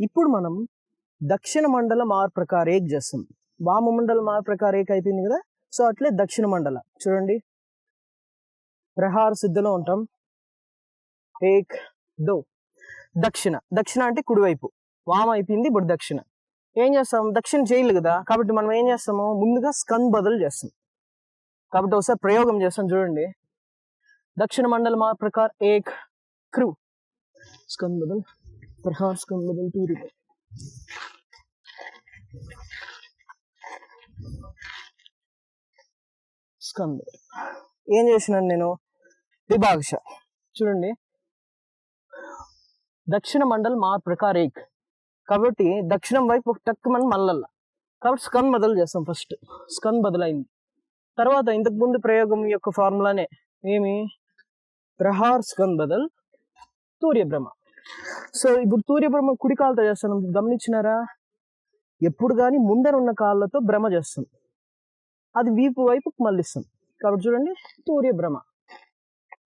ఇప్పుడు మనం దక్షిణ మండల మార్ ప్రకార్ ఏక్ చేస్తాం వామ మండల మార్ ప్రకార్ ఏక్ అయిపోయింది కదా? సో అట్లే దక్షిణ మండల. చూడండి. ప్రహార సిద్ధలో ఉంటాం. ఏక్ దో. దక్షిణ. దక్షిణ అంటే కుడివైపు. వామ అయిపోయింది ఇప్పుడు దక్షిణ. ఏం చేస్తాం? దక్షిణ చేయలేదు కదా? కాబట్టి మనం ఏం చేస్తాము? ముందుగా స్కంద్ బదులు చేస్తాం. కాబట్టి ఒకసారి ప్రయోగం చేస్తాం చూడండి. దక్షిణ మండల మార్ ప్రకార్ ఏక్ క్రూ స్కంద్ బదులు. ప్రహార్ స్కంద్ బదల్ టూరి స్కంద్. ఏం చేసినాను నేను? విభాగశ. చూడండి. దక్షిణ మండల్ మా ప్రకార్ ఏక్ కాబట్టి దక్షిణం వైపు ఒక టక్ మనం మల్లల్ల. కాబట్టి స్కన్ బదులు చేస్తాం ఫస్ట్. స్కన్ బదులైంది. తర్వాత ఇంతకు ముందు ప్రయోగం యొక్క ఫార్ములానే ఏమి? ప్రహార్ స్కన్ బదల్ సూర్యబ్రహ్మ. సో ఇప్పుడు సూర్యబ్రహ్మ కుడి కాలుతో చేస్తాను. గమనించినారా? ఎప్పుడు కానీ ముందర ఉన్న కాళ్ళతో భ్రమ చేస్తాం. అది వీపు వైపు మళ్ళిస్తాం. కాబట్టి చూడండి సూర్యభ్రమ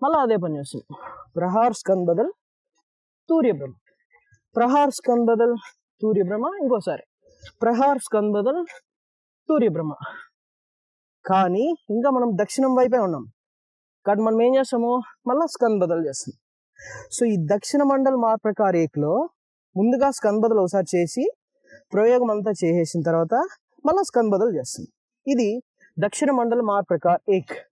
మళ్ళీ అదే పని చేస్తాం. ప్రహార్ స్కంద్ బదల్ సూర్యభ్రమ ప్రహార్ స్కన్ బదల్ సూర్యభ్రమ ఇంకోసారి. ప్రహార్ స్కన్ బదల్ సూర్యభ్రమ కానీ ఇంకా మనం దక్షిణం వైపే ఉన్నాం. కాబట్టి మనం ఏం చేస్తాము? మళ్ళీ స్కంద్ బదల్ చేస్తాం. సో ఈ దక్షిణ మండల్ మార్ ముందుగా స్కన్ ఒకసారి చేసి ప్రయోగం అంతా చేసేసిన తర్వాత మళ్ళీ స్కన్ చేస్తుంది. ఇది దక్షిణ మండల్ మార్ప్రకార్ ఏక్